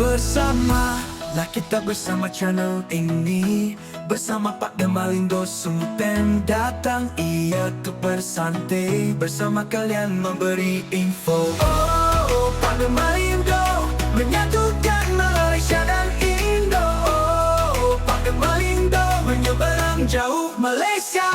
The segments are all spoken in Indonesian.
bersama. Lah kita bersama channel ini. Bersama Pak Demalindo Sultan datang Ia tuh bersantai. Bersama kalian memberi info. Oh, Pak Demalindo Menyatukan Malaysia dan Indo. Oh, Pak Demalindo Menyeberang jauh Malaysia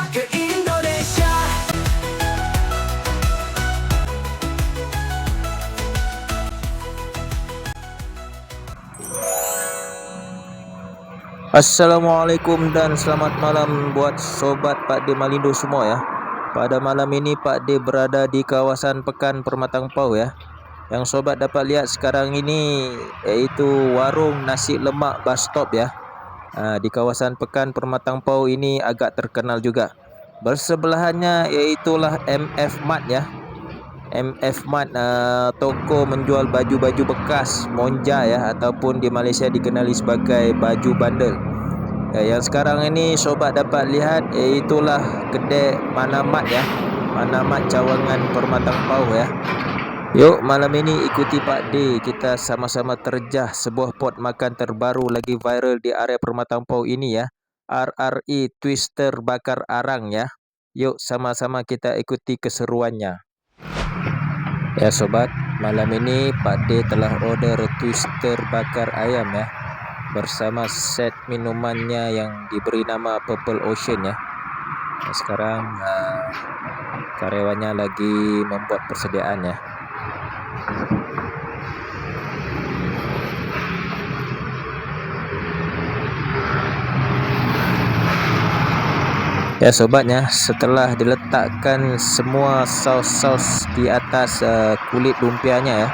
Assalamualaikum dan selamat malam buat sobat Pak D Malindo semua ya. Pada malam ini Pak D berada di kawasan Pekan Permatang Pau ya. Yang sobat dapat lihat sekarang ini iaitu warung nasi lemak bus stop ya. Ha, di kawasan Pekan Permatang Pau ini agak terkenal juga. Bersebelahannya iaitulah MF Mart ya. MF Mart uh, toko menjual baju-baju bekas monja ya ataupun di Malaysia dikenali sebagai baju bandel. Ya, yang sekarang ini sobat dapat lihat iaitulah kedai Manamat ya. Manamat Cawangan Permatang Pau ya. Yuk malam ini ikuti Pak D kita sama-sama terjah sebuah pot makan terbaru lagi viral di area Permatang Pau ini ya. RRE Twister bakar arang ya. Yuk sama-sama kita ikuti keseruannya. Ya sobat, malam ini Pak D telah order twister bakar ayam ya bersama set minumannya yang diberi nama Purple Ocean ya. Nah, sekarang uh, karyawannya lagi membuat persediaan ya. Ya sobatnya, setelah diletakkan semua saus-saus di atas uh, kulit lumpianya ya.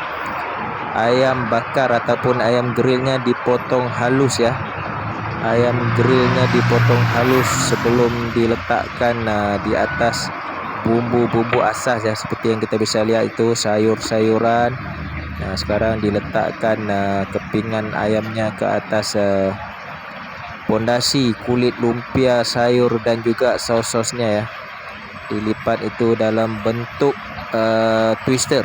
Ayam bakar ataupun ayam grillnya dipotong halus ya. Ayam grillnya dipotong halus sebelum diletakkan uh, di atas bumbu-bumbu asas ya seperti yang kita bisa lihat itu sayur-sayuran. Nah, sekarang diletakkan uh, kepingan ayamnya ke atas uh, pondasi kulit lumpia sayur dan juga saus-sausnya ya dilipat itu dalam bentuk uh, twister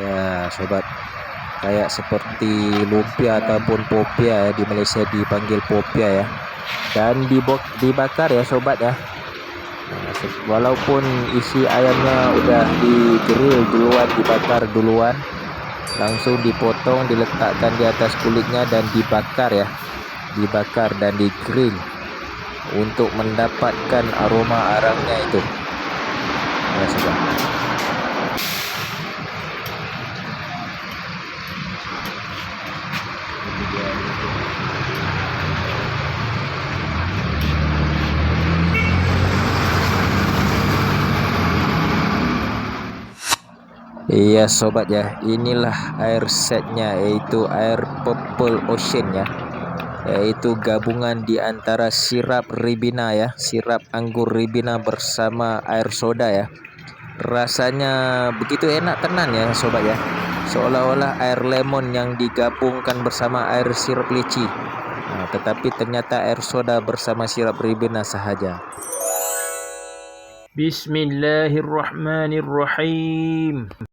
ya sobat kayak seperti lumpia ataupun popia ya di Malaysia dipanggil popia ya. Dan dibakar ya sobat ya. Nah, walaupun isi ayamnya udah di grill duluan dibakar duluan langsung dipotong diletakkan di atas kulitnya dan dibakar ya. Dibakar dan di grill untuk mendapatkan aroma arangnya itu. Ya sudah Iya sobat ya, inilah air setnya yaitu air Purple Ocean ya yaitu gabungan di antara sirap ribina ya, sirap anggur ribina bersama air soda ya. Rasanya begitu enak tenan ya sobat ya. Seolah-olah air lemon yang digabungkan bersama air sirup leci. Nah, tetapi ternyata air soda bersama sirap ribina sahaja. Bismillahirrahmanirrahim.